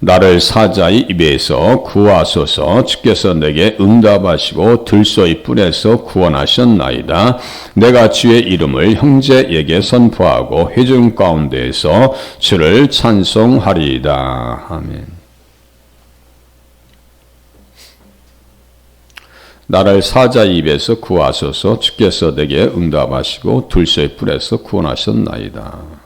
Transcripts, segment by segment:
나를 사자의 입에서 구하소서 주께서 내게 응답하시고 들소의 뿔에서 구원하셨나이다. 내가 주의 이름을 형제에게 선포하고 회중 가운데에서 주를 찬송하리이다. 아멘. 나를 사자 입에서 구하소서 주께서 내게 응답하시고 들소의 뿔에서 구원하셨나이다.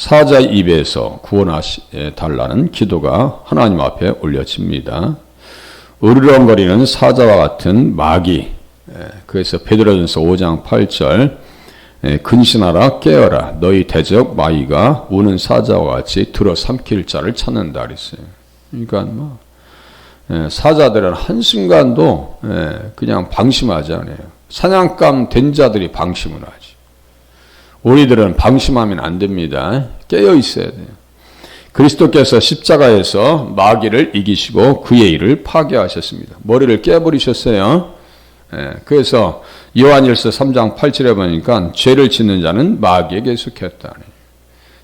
사자 입에서 구원하시 달라는 기도가 하나님 앞에 올려집니다. 으르렁거리는 사자와 같은 마귀. 그래서 베드로전서 5장 8절 근신하라 깨어라 너희 대적 마귀가 우는 사자와 같이 들어 삼킬 자를 찾는다 그랬어요. 그러니까 뭐 사자들은 한순간도 그냥 방심하지 않아요. 사냥감 된 자들이 방심을 하지. 우리들은 방심하면 안 됩니다. 깨어 있어야 돼요. 그리스도께서 십자가에서 마귀를 이기시고 그의 일을 파괴하셨습니다. 머리를 깨버리셨어요. 예, 그래서 요한일서 3장 8절에 보니까 죄를 짓는 자는 마귀에게 속했다.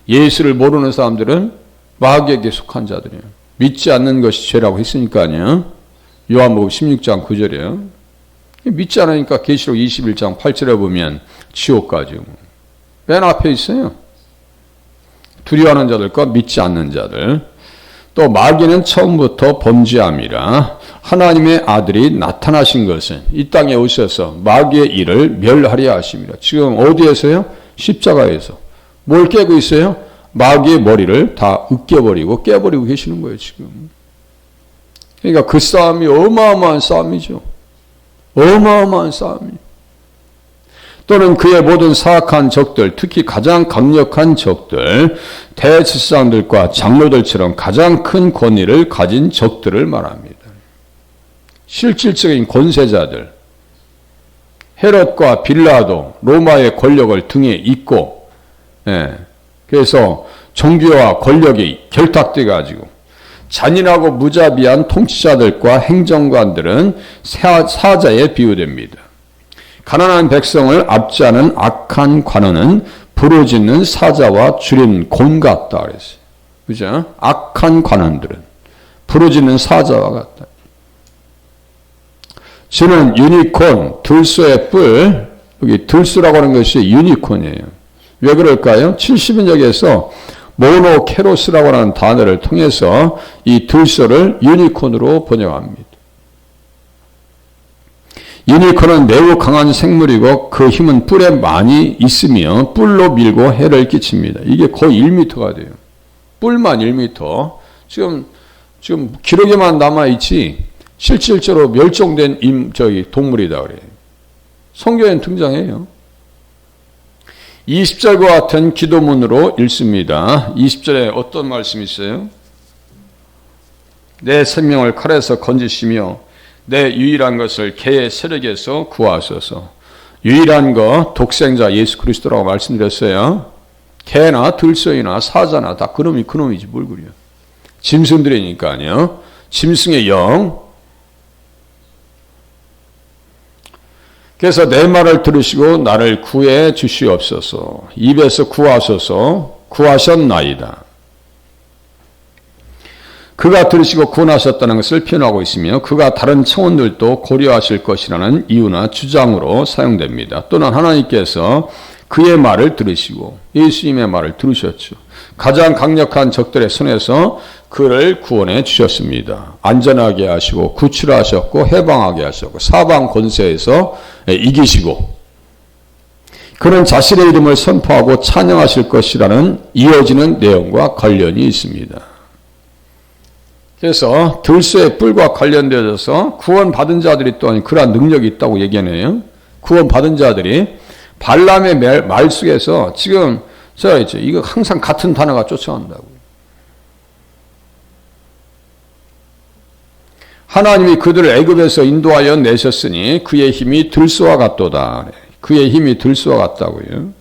예수를 모르는 사람들은 마귀에게 속한 자들이에요. 믿지 않는 것이 죄라고 했으니까요. 요한복음 16장 9절이에요. 믿지 않으니까 계시록 21장 8절에 보면 지옥 가죠. 맨 앞에 있어요. 두려워하는 자들과 믿지 않는 자들. 또 마귀는 처음부터 범죄함이라 하나님의 아들이 나타나신 것은 이 땅에 오셔서 마귀의 일을 멸하려 하십니다. 지금 어디에서요? 십자가에서. 뭘 깨고 있어요? 마귀의 머리를 다 으깨버리고 깨버리고 계시는 거예요, 지금. 그러니까 그 싸움이 어마어마한 싸움이죠. 어마어마한 싸움이에요. 또는 그의 모든 사악한 적들, 특히 가장 강력한 적들, 대지상들과 장로들처럼 가장 큰 권위를 가진 적들을 말합니다. 실질적인 권세자들, 헤롯과 빌라도 로마의 권력을 등에 잇고, 예, 그래서 종교와 권력이 결탁돼 가지고 잔인하고 무자비한 통치자들과 행정관들은 사자에 비유됩니다. 가난한 백성을 압제하는 악한 관원은 부르짖는 사자와 줄인 곰 같다 그랬어요. 그죠? 악한 관원들은 부르짖는 사자와 같다. 저는 유니콘, 들소의 뿔, 여기 들소라고 하는 것이 유니콘이에요. 왜 그럴까요? 70인역에서 모노케로스라고 하는 단어를 통해서 이 들소를 유니콘으로 번역합니다. 유니콘은 매우 강한 생물이고 그 힘은 뿔에 많이 있으며 뿔로 밀고 해를 끼칩니다. 이게 거의 1m가 돼요. 뿔만 1m. 지금 지금 기록에만 남아 있지 실질적으로 멸종된 임 저기 동물이다 그래요. 성경엔 등장해요. 20절과 같은 기도문으로 읽습니다. 20절에 어떤 말씀이 있어요? 내 생명을 칼에서 건지시며 내 유일한 것을 개의 세력에서 구하소서. 유일한 것 독생자 예수 그리스도라고 말씀드렸어요. 개나 들소이나 사자나 다 그놈이 그놈이지 뭘 그려. 짐승들이니까요. 짐승의 영. 그래서 내 말을 들으시고 나를 구해 주시옵소서. 입에서 구하소서. 구하셨나이다. 그가 들으시고 구원하셨다는 것을 표현하고 있으며 그가 다른 청원들도 고려하실 것이라는 이유나 주장으로 사용됩니다. 또는 하나님께서 그의 말을 들으시고 예수님의 말을 들으셨죠. 가장 강력한 적들의 손에서 그를 구원해 주셨습니다. 안전하게 하시고 구출하셨고 해방하게 하셨고 사방 권세에서 이기시고 그는 자신의 이름을 선포하고 찬양하실 것이라는 이어지는 내용과 관련이 있습니다. 그래서 들소의 뿔과 관련되어서 구원받은 자들이 또한 그러한 능력이 있다고 얘기하네요. 구원받은 자들이 발람의 말 속에서 지금 제가 있죠. 이거 항상 같은 단어가 쫓아온다고. 하나님이 그들을 애굽에서 인도하여 내셨으니 그의 힘이 들소와 같도다. 그의 힘이 들소와 같다고요.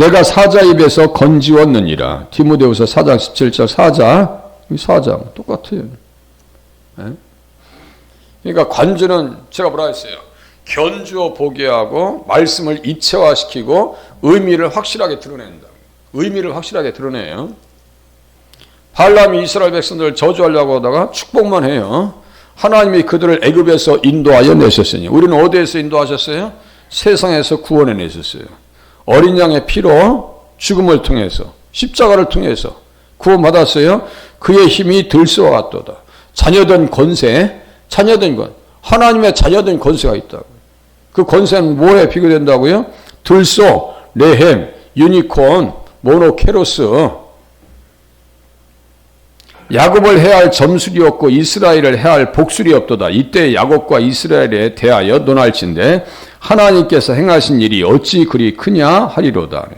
내가 사자 입에서 건지웠느니라. 디모데후서 4장 17절 사자, 사자 똑같아요. 네? 그러니까 관주는 제가 뭐라 했어요? 견주어 보게 하고 말씀을 입체화시키고 의미를 확실하게 드러낸다. 의미를 확실하게 드러내요. 발람이 이스라엘 백성들을 저주하려고 하다가 축복만 해요. 하나님이 그들을 애굽에서 인도하여 내셨으니 우리는 어디에서 인도하셨어요? 세상에서 구원해 내셨어요. 어린 양의 피로 죽음을 통해서 십자가를 통해서 구원받았어요. 그의 힘이 들수와 같도다. 자녀된 권세, 자녀된 건 하나님의 자녀된 권세가 있다고. 그 권세는 뭐에 비교된다고요? 들소, 레헴, 유니콘, 모노케로스. 야곱을 해야 할 점술이 없고 이스라엘을 해야 할 복술이 없도다. 이때 야곱과 이스라엘에 대하여 논할진데 하나님께서 행하신 일이 어찌 그리 크냐 하리로다.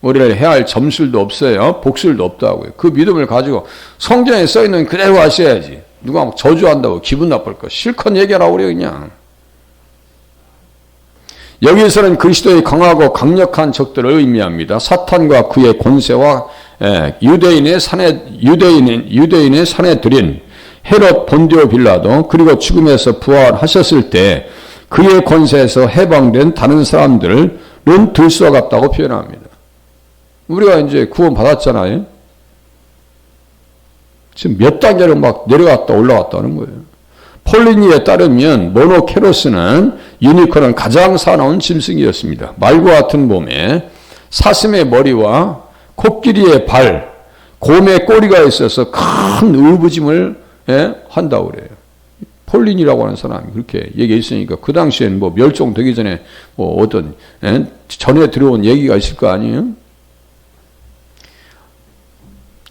우리를 해야 할 점술도 없어요. 복술도 없다고요. 그 믿음을 가지고 성경에 써 있는 그대로 하셔야지. 누가 막 저주한다고 기분 나쁠 거 실컷 얘기하라고 그래 그냥. 여기서는 그리스도의 강하고 강력한 적들을 의미합니다. 사탄과 그의 권세와 예, 유대인의 산에 유대인의 유대인의 산에 들인 헤롯 본디오 빌라도 그리고 죽음에서 부활하셨을 때 그의 권세에서 해방된 다른 사람들은 들수와 같다고 표현합니다. 우리가 이제 구원 받았잖아요. 지금 몇 단계로 막 내려갔다 올라갔다 하는 거예요. 폴리니에 따르면 모노케로스는 유니콘은 가장 사나운 짐승이었습니다. 말과 같은 몸에 사슴의 머리와 코끼리의 발, 곰의 꼬리가 있어서 큰 의부짐을 예, 한다고 그래요. 폴린이라고 하는 사람이 그렇게 얘기했으니까 그 당시엔 뭐 멸종되기 전에 뭐 어떤 예, 전에 들어온 얘기가 있을 거 아니에요?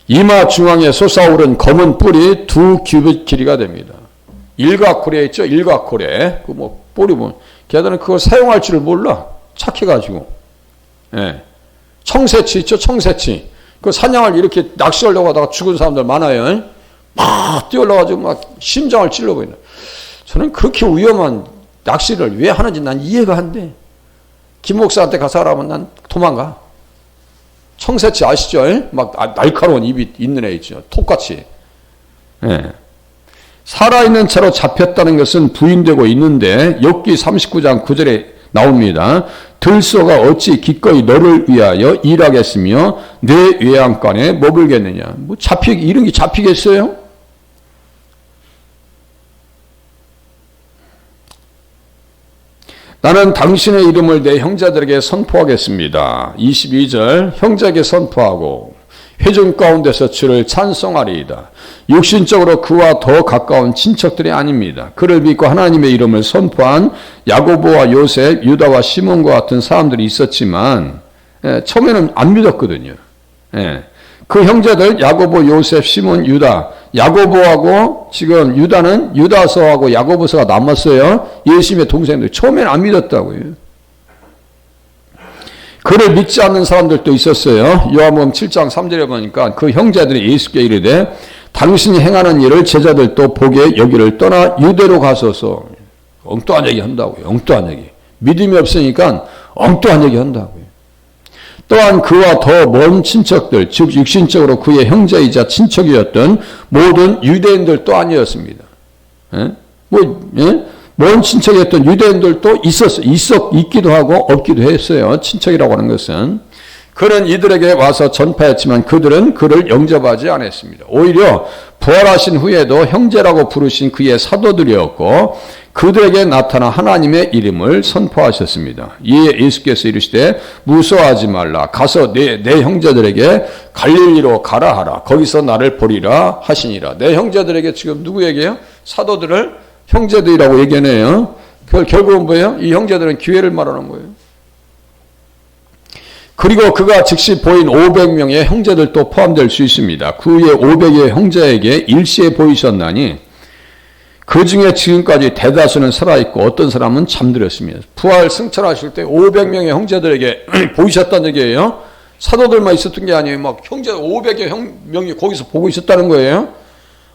이마 중앙에 솟아오른 검은 뿔이 두 큐빗 길이가 됩니다. 일각고래 있죠? 일각고래. 그 뭐 뿔이 뭐 걔들은 그걸 사용할 줄을 몰라. 착해가지고. 예. 청새치 있죠? 청새치. 그 사냥을 이렇게 낚시하려고 하다가 죽은 사람들 많아요. 막 뛰어올라가지고 막 심장을 찔러버린다. 저는 그렇게 위험한 낚시를 왜 하는지 난 이해가 안 돼. 김 목사한테 가서 하라면 난 도망가. 청새치 아시죠? 막 아, 날카로운 입이 있는 애 있죠. 톱같이. 예. 살아있는 채로 잡혔다는 것은 부인되고 있는데 엽기 39장 9절에 나옵니다. 들소가 어찌 기꺼이 너를 위하여 일하겠으며 내 외양간에 먹을겠느냐. 뭐 잡히 이런 게 잡히겠어요? 나는 당신의 이름을 내 형제들에게 선포하겠습니다. 22절 형제에게 선포하고 회중 가운데서 주를 찬송하리이다. 육신적으로 그와 더 가까운 친척들이 아닙니다. 그를 믿고 하나님의 이름을 선포한 야고보와 요셉, 유다와 시몬과 같은 사람들이 있었지만 예, 처음에는 안 믿었거든요. 예. 그 형제들 야고보, 요셉, 시몬, 유다. 야고보하고 지금 유다는 유다서하고 야고보서가 남았어요. 예수님의 동생들. 처음에는 안 믿었다고요. 그를 믿지 않는 사람들도 있었어요. 요한복음 7장 3절에 보니까 그 형제들이 예수께 이르되 당신이 행하는 일을 제자들도 보게 여기를 떠나 유대로 가소서 엉뚱한 얘기 한다고요. 엉뚱한 얘기. 믿음이 없으니까 엉뚱한 얘기 한다고요. 또한 그와 더 먼 친척들, 즉 육신적으로 그의 형제이자 친척이었던 모든 유대인들도 아니었습니다. 예? 뭐 예? 먼 친척이었던 유대인들도 있었 있었 있기도 하고 없기도 했어요. 친척이라고 하는 것은 그는 이들에게 와서 전파했지만 그들은 그를 영접하지 않았습니다. 오히려 부활하신 후에도 형제라고 부르신 그의 사도들이었고 그들에게 나타나 하나님의 이름을 선포하셨습니다. 이에 예수께서 이르시되 무서워하지 말라 가서 내, 내 형제들에게 갈릴리로 가라 하라 거기서 나를 보리라 하시니라. 내 형제들에게 지금 누구에게요? 사도들을 형제들이라고 얘기하네요. 결국은 뭐예요? 이 형제들은 기회를 말하는 거예요. 그리고 그가 즉시 보인 500명의 형제들도 포함될 수 있습니다. 그의 500의 형제에게 일시에 보이셨나니 그 중에 지금까지 대다수는 살아있고 어떤 사람은 잠들었습니다. 부활 승천하실 때 500명의 형제들에게 보이셨다는 얘기예요. 사도들만 있었던 게 아니에요. 막 형제 500여 형, 명이 거기서 보고 있었다는 거예요.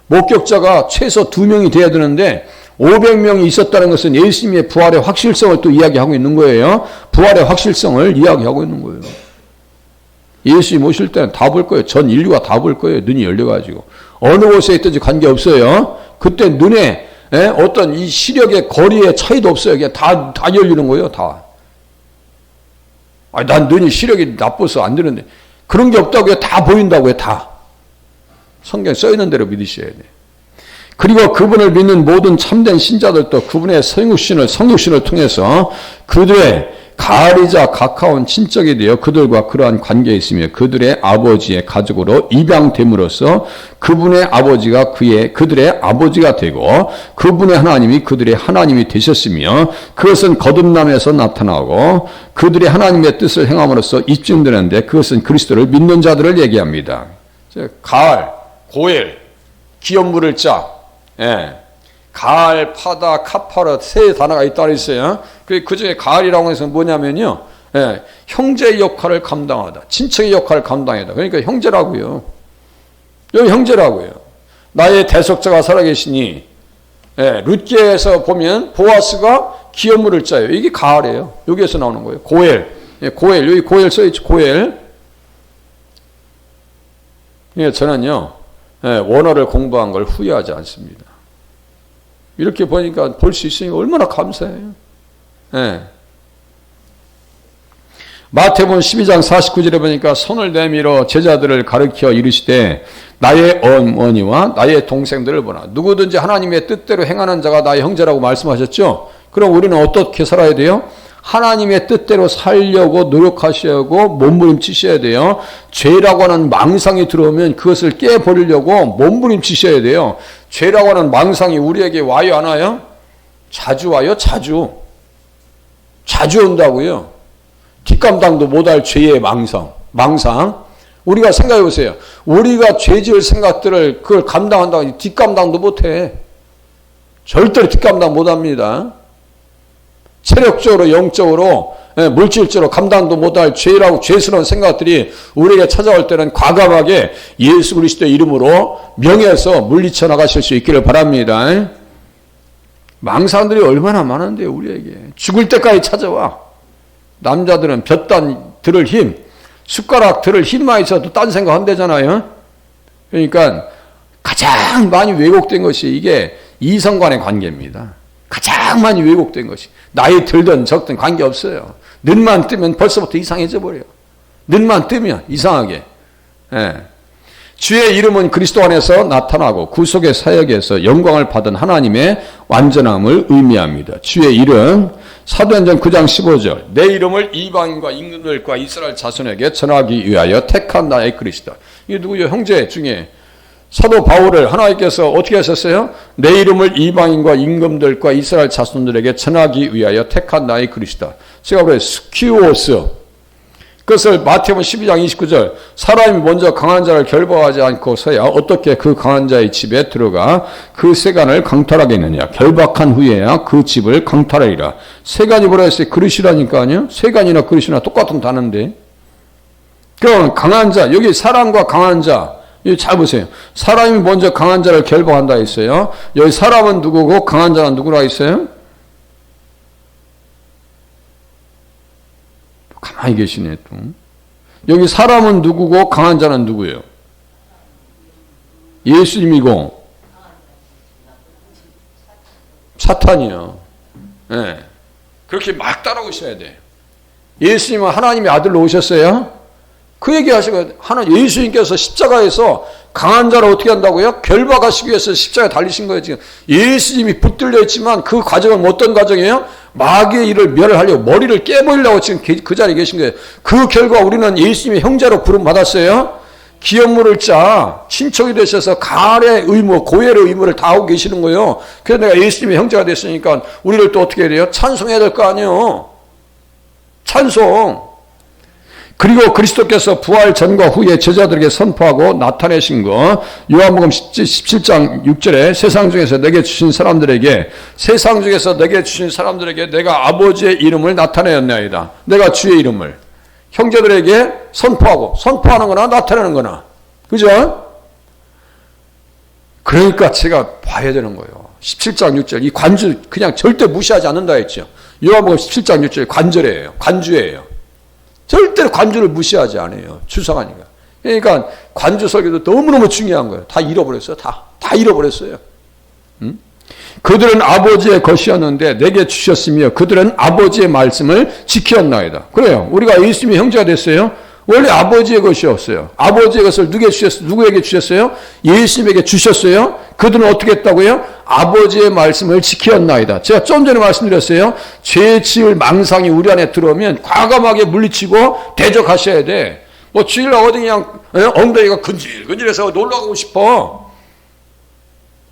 목격자가 최소 2명이 돼야 되는데 500명이 있었다는 것은 예수님의 부활의 확실성을 또 이야기하고 있는 거예요. 부활의 확실성을 이야기하고 있는 거예요. 예수님 오실 때는 다 볼 거예요. 전 인류가 다 볼 거예요. 눈이 열려가지고. 어느 곳에 있든지 관계없어요. 그때 눈에 에? 어떤 이 시력의 거리의 차이도 없어요. 그냥 다, 다 열리는 거예요. 다. 아니, 난 눈이 시력이 나빠서 안 되는데. 그런 게 없다고요. 다 보인다고요. 다. 성경에 써 있는 대로 믿으셔야 돼. 그리고 그분을 믿는 모든 참된 신자들도 그분의 성육신을 성육신을 통해서 그들의 가리자 가까운 친척이 되어 그들과 그러한 관계에 있으며 그들의 아버지의 가족으로 입양됨으로써 그분의 아버지가 그의 그들의 아버지가 되고 그분의 하나님이 그들의 하나님이 되셨으며 그것은 거듭남에서 나타나고 그들의 하나님의 뜻을 행함으로써 입증되는데 그것은 그리스도를 믿는 자들을 얘기합니다. 가을, 고엘, 기업 물을 자, 예. 가을, 파다, 카파라 세 단어가 있다 그랬어요. 그 중에 가을이라고 해서 뭐냐면요. 예, 형제의 역할을 감당하다. 친척의 역할을 감당하다. 그러니까 형제라고요. 여기 형제라고요. 나의 대속자가 살아계시니 예, 룻게에서 보면 보아스가 기업물을 짜요. 이게 가을이에요. 여기에서 나오는 거예요. 고엘. 예, 고엘. 여기 고엘 써있죠. 고엘. 예, 저는요. 예, 원어를 공부한 걸 후회하지 않습니다. 이렇게 보니까 볼 수 있으니 얼마나 감사해요. 예. 마태복음 12장 49절에 보니까 손을 내밀어 제자들을 가르쳐 이르시되 나의 어머니와 나의 동생들을 보라. 누구든지 하나님의 뜻대로 행하는 자가 나의 형제라고 말씀하셨죠. 그럼 우리는 어떻게 살아야 돼요? 하나님의 뜻대로 살려고 노력하셔야고 몸부림치셔야 돼요. 죄라고 하는 망상이 들어오면 그것을 깨버리려고 몸부림치셔야 돼요. 죄라고 하는 망상이 우리에게 와요 안 와요? 자주 와요 자주. 자주 온다고요. 뒷감당도 못할 죄의 망상. 망상. 우리가 생각해 보세요. 우리가 죄 지을 생각들을 그걸 감당한다고 뒷감당도 못해. 절대로 뒷감당 못 합니다. 체력적으로 영적으로 예, 물질적으로 감당도 못할 죄라고 죄스러운 생각들이 우리에게 찾아올 때는 과감하게 예수 그리스도의 이름으로 명예에서 물리쳐 나가실 수 있기를 바랍니다. 망상들이 얼마나 많은데 우리에게 죽을 때까지 찾아와. 남자들은 볕단 들을 힘, 숟가락 들을 힘만 있어도 딴 생각 한대잖아요. 그러니까 가장 많이 왜곡된 것이 이게 이성 간의 관계입니다. 가장 많이 왜곡된 것이 나이 들든 적든 관계없어요. 눈만 뜨면 벌써부터 이상해져 버려요. 눈만 뜨면 이상하게. 예. 주의 이름은 그리스도 안에서 나타나고 구속의 사역에서 영광을 받은 하나님의 완전함을 의미합니다. 주의 이름 사도행전 9장 15절 내 이름을 이방인과 임금들과 이스라엘 자손에게 전하기 위하여 택한 나의 그리스도. 이게 누구요? 형제 중에 사도 바울을 하나님께서 어떻게 하셨어요? 내 이름을 이방인과 임금들과 이스라엘 자손들에게 전하기 위하여 택한 나의 그리스도. 제가 그래 스키오스. 그것을 마태복음 12장 29절 사람이 먼저 강한 자를 결박하지 않고서야 어떻게 그 강한 자의 집에 들어가 그 세간을 강탈하겠느냐 결박한 후에야 그 집을 강탈하리라 세간이 뭐라 했어요 그릇이라니까요 세간이나 그릇이나 똑같은 단어인데 그럼 강한 자 여기 사람과 강한 자 잘 보세요. 사람이 먼저 강한 자를 결박한다 했어요. 여기 사람은 누구고 강한 자는 누구라 했어요? 가만히 계시네 또. 여기 사람은 누구고 강한 자는 누구예요? 예수님이고 사탄이요. 네. 그렇게 막 따라오셔야 돼. 예수님은 하나님의 아들로 오셨어요. 그 얘기 하시고 하나 예수님께서 십자가에서 강한 자를 어떻게 한다고요? 결박하시기 위해서 십자가에 달리신 거예요. 지금 예수님이 붙들려 있지만 그 과정은 어떤 과정이에요? 마귀의 일을 멸하려고 머리를 깨버리려고 지금 그 자리에 계신 거예요. 그 결과 우리는 예수님의 형제로 부름 받았어요. 기업물을 짜 친척이 되셔서 가의 의무, 고열의 의무를 다 하고 계시는 거예요. 그래서 내가 예수님의 형제가 됐으니까 우리를 또 어떻게 해야 돼요? 찬송해야 될 거 아니에요. 찬송. 그리고 그리스도께서 부활 전과 후에 제자들에게 선포하고 나타내신 거 요한복음 17장 6절에 세상 중에서 내게 주신 사람들에게 세상 중에서 내게 주신 사람들에게 내가 아버지의 이름을 나타내었나이다. 내가 주의 이름을 형제들에게 선포하고 선포하는 거나 나타내는 거나 그죠? 그러니까 제가 봐야 되는 거예요. 17장 6절 이 관주 그냥 절대 무시하지 않는다 했죠. 요한복음 17장 6절 관절이에요. 관주예요. 절대로 관주를 무시하지 않아요. 추상하니까. 그러니까 관주 설교도 너무너무 중요한 거예요. 다 잃어버렸어요. 다. 다 잃어버렸어요. 음? 그들은 아버지의 것이었는데 내게 주셨으며 그들은 아버지의 말씀을 지켰나이다. 그래요. 우리가 예수님의 형제가 됐어요. 원래 아버지의 것이었어요. 아버지의 것을 누구에게 주셨어요? 누구에게 주셨어요? 예수님에게 주셨어요. 그들은 어떻게 했다고요? 아버지의 말씀을 지켰나이다. 제가 좀 전에 말씀드렸어요. 죄 지을 망상이 우리 안에 들어오면 과감하게 물리치고 대적하셔야 돼. 뭐 주일날 어디 그냥 예? 엉덩이가 근질근질해서 놀러 가고 싶어.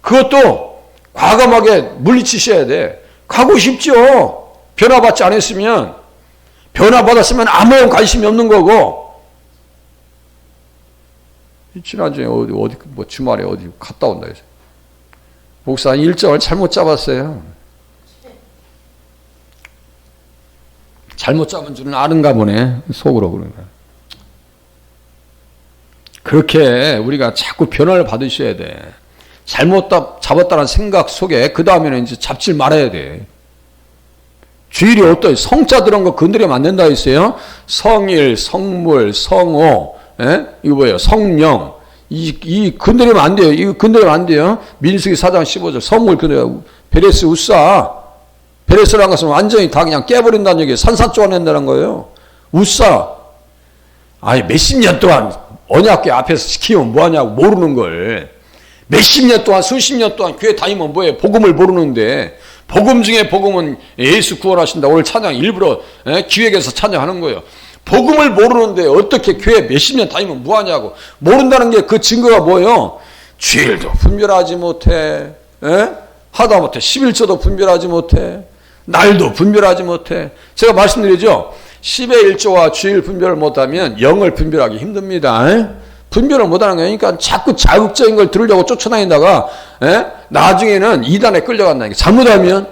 그것도 과감하게 물리치셔야 돼. 가고 싶죠. 변화받지 않았으면 변화받았으면 아무런 관심이 없는 거고 지난주에 어디, 어디, 뭐 주말에 어디 갔다 온다 해서. 목사 일정을 잘못 잡았어요. 잘못 잡은 줄은 아는가 보네. 속으로 그러는 거야. 그렇게 우리가 자꾸 변화를 받으셔야 돼. 잘못 잡았다는 생각 속에 그 다음에는 이제 잡질 말아야 돼. 주일이 어떤 성자 들은 거 건드리면 안 된다 했어요. 성일, 성물, 성호, 예? 이거 뭐예요? 성령. 이, 이 건드리면 안 돼요. 이거 건드리면 안 돼요. 민수기 4장 15절. 성물 건드려. 베레스 우싸. 베레스라는 것은 완전히 다 그냥 깨버린다는 얘기예요. 산산쪼아낸다는 거예요. 우싸. 아니, 몇십 년 동안 언약계 앞에서 지키면 뭐하냐고 모르는 걸. 몇십 년 동안, 수십 년 동안 교회 다니면 뭐예요? 복음을 모르는데. 복음 중에 복음은 예수 구원하신다. 오늘 찬양 일부러 예? 기획해서 찬양하는 거예요. 복음을 모르는데 어떻게 교회 몇십 년 다니면 뭐하냐고. 모른다는 게 그 증거가 뭐예요? 주일도 분별하지 못해. 에? 하다못해 11조도 분별하지 못해. 날도 분별하지 못해. 제가 말씀드리죠. 10의 1조와 주일 분별을 못하면 영을 분별하기 힘듭니다. 에? 분별을 못하는 거니까 자꾸 자극적인 걸 들으려고 쫓아다니다가 에? 나중에는 이단에 끌려간다니까. 잘못하면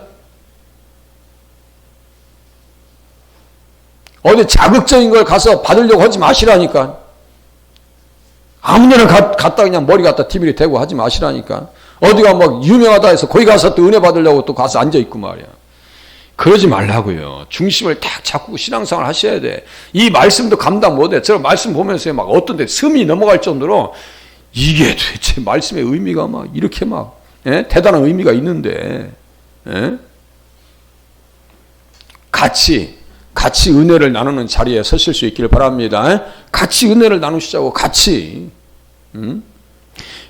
어디 자극적인 걸 가서 받으려고 하지 마시라니까. 아무 데나 갔다 그냥 머리 갖다 TV에 대고 하지 마시라니까. 어디가 막 유명하다 해서 거기 가서 또 은혜 받으려고 또 가서 앉아있고 말이야. 그러지 말라고요. 중심을 딱 잡고 신앙생활 하셔야 돼. 이 말씀도 감당 못해. 제가 말씀 보면서 막 어떤 데 숨이 넘어갈 정도로 이게 도대체 말씀의 의미가 막 이렇게 막 예? 대단한 의미가 있는데 예? 같이 같이 은혜를 나누는 자리에 서실 수 있기를 바랍니다. 같이 은혜를 나누시자고 같이 음?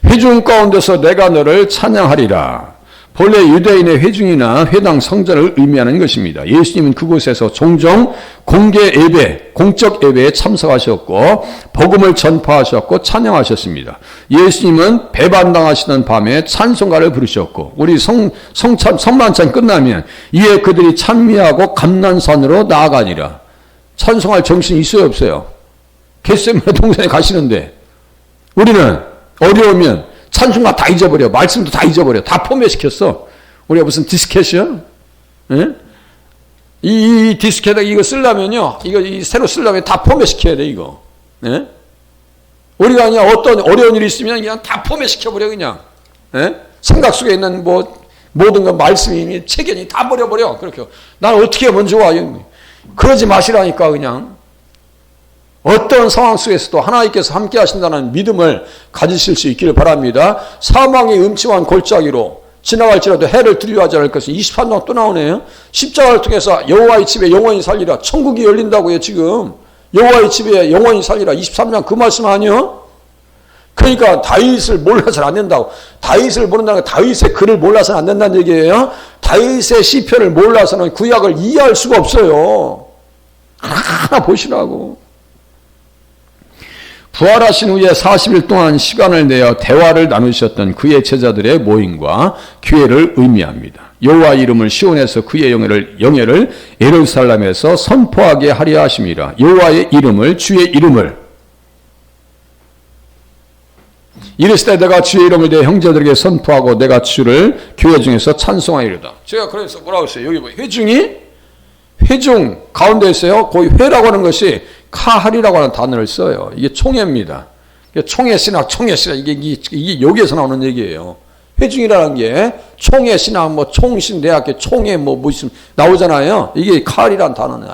회중 가운데서 내가 너를 찬양하리라. 본래 유대인의 회중이나 회당 성전을 의미하는 것입니다. 예수님은 그곳에서 종종 공개 예배, 공적 예배에 참석하셨고 복음을 전파하셨고 찬양하셨습니다. 예수님은 배반당하시는 밤에 찬송가를 부르셨고 우리 성, 성찬, 성만찬 끝나면 이에 그들이 찬미하고 감난산으로 나아가니라. 찬송할 정신이 있어요 없어요? 겟세마네 동산에 가시는데 우리는 어려우면 찬송가 다 잊어버려. 말씀도 다 잊어버려. 다 포맷시켰어. 우리가 무슨 디스켓이야? 예? 이, 이 디스켓에 이거 쓰려면요. 이거 이 새로 쓰려면 다 포맷시켜야 돼, 이거. 예? 우리가 그냥 어떤 어려운 일이 있으면 그냥 다 포맷시켜버려, 그냥. 예? 생각 속에 있는 뭐, 모든 것 말씀이, 체견이 다 버려버려. 그렇게. 난 어떻게 하면 좋아. 그러지 마시라니까, 그냥. 어떤 상황 속에서도 하나님께서 함께 하신다는 믿음을 가지실 수 있기를 바랍니다. 사망의 음침한 골짜기로 지나갈지라도 해를 두려워하지 않을 것은 23장 또 나오네요. 십자가를 통해서 여호와의 집에 영원히 살리라. 천국이 열린다고요, 지금. 여호와의 집에 영원히 살리라. 23장 그 말씀 아니요? 그러니까 다윗을 몰라서는 안 된다고. 다윗을 모른다는 건 다윗의 글을 몰라서는 안 된다는 얘기예요. 다윗의 시편을 몰라서는 구약을 이해할 수가 없어요. 하나 보시라고. 부활하신 후에 40일 동안 시간을 내어 대화를 나누셨던 그의 제자들의 모임과 교회를 의미합니다. 여호와 이름을 시온에서 그의 영예를 영예를 예루살렘에서 선포하게 하려 하심이라. 여호와의 이름을 주의 이름을 이르시되 내가 주의 이름을 내 형제들에게 선포하고 내가 주를 교회 중에서 찬송하리로다. 제가 그래서 뭐라고 했어요? 여기 뭐 회중이 회중 가운데 있어요. 거의 회라고 하는 것이 카할이라고 하는 단어를 써요. 이게 총회입니다. 총회 신학, 총회 신학 이게, 이게, 여기에서 나오는 얘기예요. 회중이라는 게 총회 신학, 뭐 총신 대학교 총회 뭐 무슨 나오잖아요. 이게 칼이라는 단어는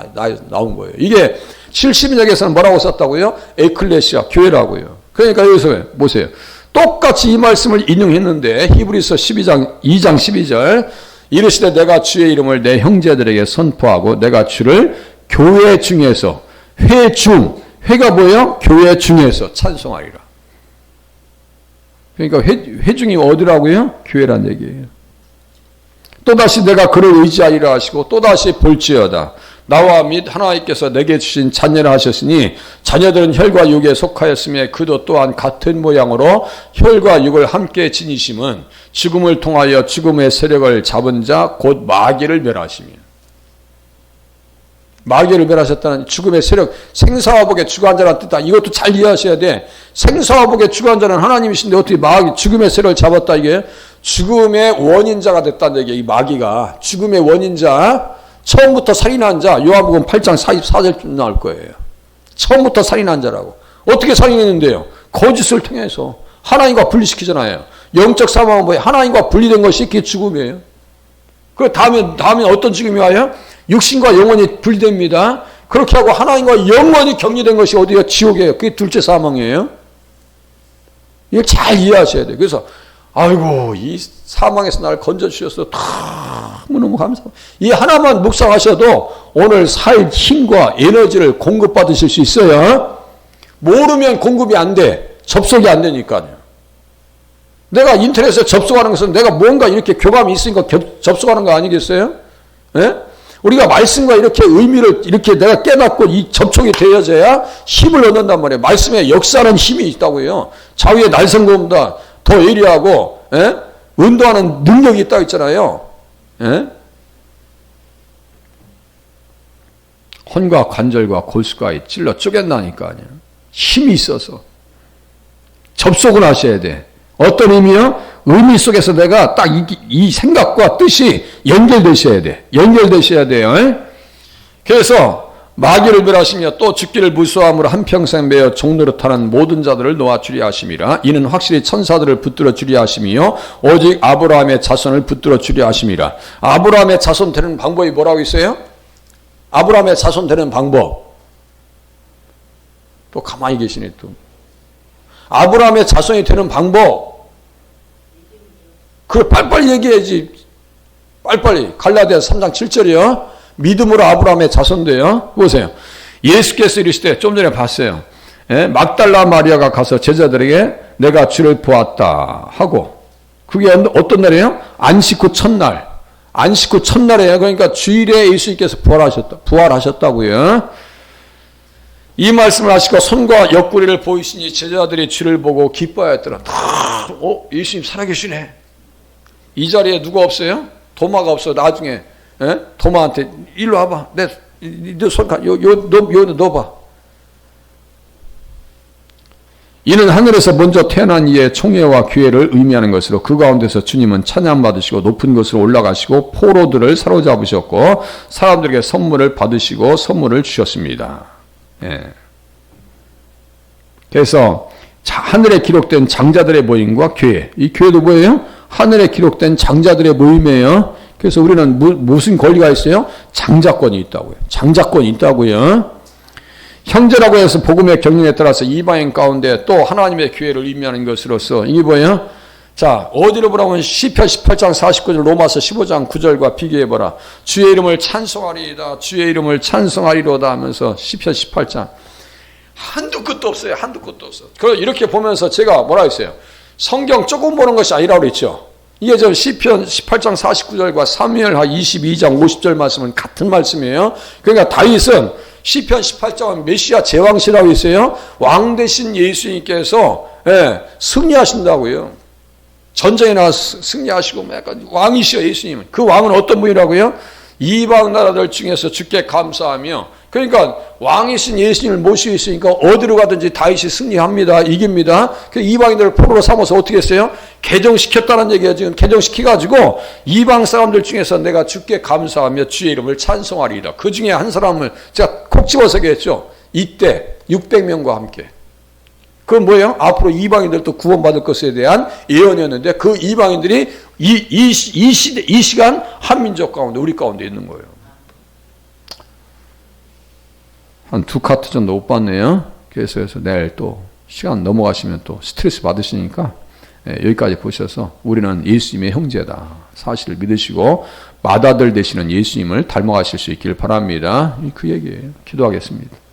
나온 거예요. 이게 70년역에서는 뭐라고 썼다고요? 에클레시아 교회라고요. 그러니까 여기서 보세요. 똑같이 이 말씀을 인용했는데 히브리서 12장 2장 12절 이르시되 내가 주의 이름을 내 형제들에게 선포하고 내가 주를 교회 중에서 회중, 회가 뭐예요? 교회 중에서 찬송하리라. 그러니까 회, 회중이 어디라고요? 교회란 얘기예요. 또다시 내가 그를 의지하리라 하시고 또다시 볼지어다. 나와 및 하나님께서 내게 주신 자녀를 하셨으니 자녀들은 혈과 육에 속하였으며 그도 또한 같은 모양으로 혈과 육을 함께 지니심은 죽음을 통하여 죽음의 세력을 잡은 자 곧 마귀를 멸하시며 마귀를 멸하셨다는 죽음의 세력 생사와 복의 주관자라는 뜻다. 이것도 잘 이해하셔야 돼. 생사와 복의 주관자는 하나님이신데 어떻게 마귀 죽음의 세력을 잡았다 이게 죽음의 원인자가 됐다는 얘기예요. 이 마귀가 죽음의 원인자 처음부터 살인한 자 요한복음 8장 44절 나올 거예요. 처음부터 살인한 자라고. 어떻게 살인했는데요? 거짓을 통해서 하나님과 분리시키잖아요. 영적 사망은 뭐예요? 하나님과 분리된 것이 그게 죽음이에요. 그 다음에 다음에 어떤 죽음이 와요? 육신과 영혼이 분리됩니다. 그렇게 하고 하나님과 영원히 격리된 것이 어디가 지옥이에요. 그게 둘째 사망이에요. 이걸 잘 이해하셔야 돼요. 그래서 아이고 이 사망에서 나를 건져 주셔서 너무너무 감사합니다. 이 하나만 묵상하셔도 오늘 살 힘과 에너지를 공급받으실 수 있어요. 모르면 공급이 안 돼. 접속이 안 되니까요. 내가 인터넷에 접속하는 것은 내가 뭔가 이렇게 교감이 있으니까 접속하는 거 아니겠어요? 예? 우리가 말씀과 이렇게 의미를 이렇게 내가 깨닫고 이 접촉이 되어져야 힘을 얻는단 말이에요. 말씀에 역사는 힘이 있다고요. 자위의 날성보다 더 예리하고 예? 운동하는 능력이 있다고 했잖아요. 예? 혼과 관절과 골수가 찔러 쪼갠다니까요. 힘이 있어서 접속을 하셔야 돼. 어떤 의미요? 의미 속에서 내가 딱이 생각과 뜻이 연결되셔야 돼. 연결되셔야 돼요. 그래서 마귀를 멸하시며 또 죽기를 무수함으로 한평생 매어 종노릇하는 모든 자들을 놓아주리 하심이라 이는 확실히 천사들을 붙들어 주리 하심이요 오직 아브라함의 자손을 붙들어 주리 하심이라 아브라함의 자손 되는 방법이 뭐라고 있어요? 아브라함의 자손 되는 방법 또 가만히 계시네 또 아브라함의 자손이 되는 방법 그걸 빨리빨리 얘기해야지 빨리빨리 갈라디아 3장 7절이요 믿음으로 아브라함의 자손돼요. 보세요. 예수께서 이르시되 좀 전에 봤어요. 예? 막달라 마리아가 가서 제자들에게 내가 주를 보았다 하고 그게 어떤 날이에요? 안식 후 첫날. 안식 후 첫날이에요. 그러니까 주일에 예수님께서 부활하셨다. 부활하셨다고요. 이 말씀을 하시고 손과 옆구리를 보이시니 제자들이 주를 보고 기뻐하였더라. 어, 예수님 살아계시네. 이 자리에 누가 없어요? 도마가 없어. 나중에 에? 도마한테 일로 와봐. 내, 너 손가, 요, 요, 너, 요, 넣어봐. 이는 하늘에서 먼저 태어난 이의 총회와 기회를 의미하는 것으로 그 가운데서 주님은 찬양받으시고 높은 곳으로 올라가시고 포로들을 사로잡으셨고 사람들에게 선물을 받으시고 선물을 주셨습니다. 예. 그래서 하늘에 기록된 장자들의 모임과 교회. 이 교회도 뭐예요? 하늘에 기록된 장자들의 모임이에요. 그래서 우리는 무, 무슨 권리가 있어요? 장자권이 있다고요. 장자권이 있다고요. 형제라고 해서 복음의 경륜에 따라서 이방인 가운데 또 하나님의 기회를 의미하는 것으로서 이게 뭐예요? 자, 어디로 보라면 시편 18장 49절 로마서 15장 9절과 비교해 보라. 주의 이름을 찬송하리이다. 주의 이름을 찬송하리로다 하면서 시편 18장 한두 끝도 없어요. 한두 끝도 없어. 그 이렇게 보면서 제가 뭐라 했어요? 성경 조금 보는 것이 아니라고 그랬죠. 이게 저 시편 18장 49절과 사무엘하 22장 50절 말씀은 같은 말씀이에요. 그러니까 다윗은 시편 18장은 메시아 제왕시라고 있어요. 왕 대신 예수님께서 예, 승리하신다고요. 전쟁에 나서 승리하시고 뭐 약간 왕이시여 예수님은. 그 왕은 어떤 분이라고요? 이방 나라들 중에서 주께 감사하며 그러니까 왕이신 예수님을 모시고 있으니까 어디로 가든지 다윗이 승리합니다. 이깁니다. 그 이방인들을 포로로 삼아서 어떻게 했어요? 개정시켰다는 얘기예요. 지금 개정시켜가지고 이방 사람들 중에서 내가 주께 감사하며 주의 이름을 찬송하리이다. 그 중에 한 사람을 제가 콕 집어서 얘기했죠. 이때 600명과 함께. 그건 뭐예요? 앞으로 이방인들도 구원받을 것에 대한 예언이었는데 그 이방인들이 이, 이, 이, 시대, 이 시간 한민족 가운데 우리 가운데 있는 거예요. 한 두 카트 정도 못 받네요. 그래서 내일 또 시간 넘어가시면 또 스트레스 받으시니까 예, 여기까지 보셔서 우리는 예수님의 형제다. 사실을 믿으시고 맏아들 되시는 예수님을 닮아가실 수 있기를 바랍니다. 그 얘기예요. 기도하겠습니다.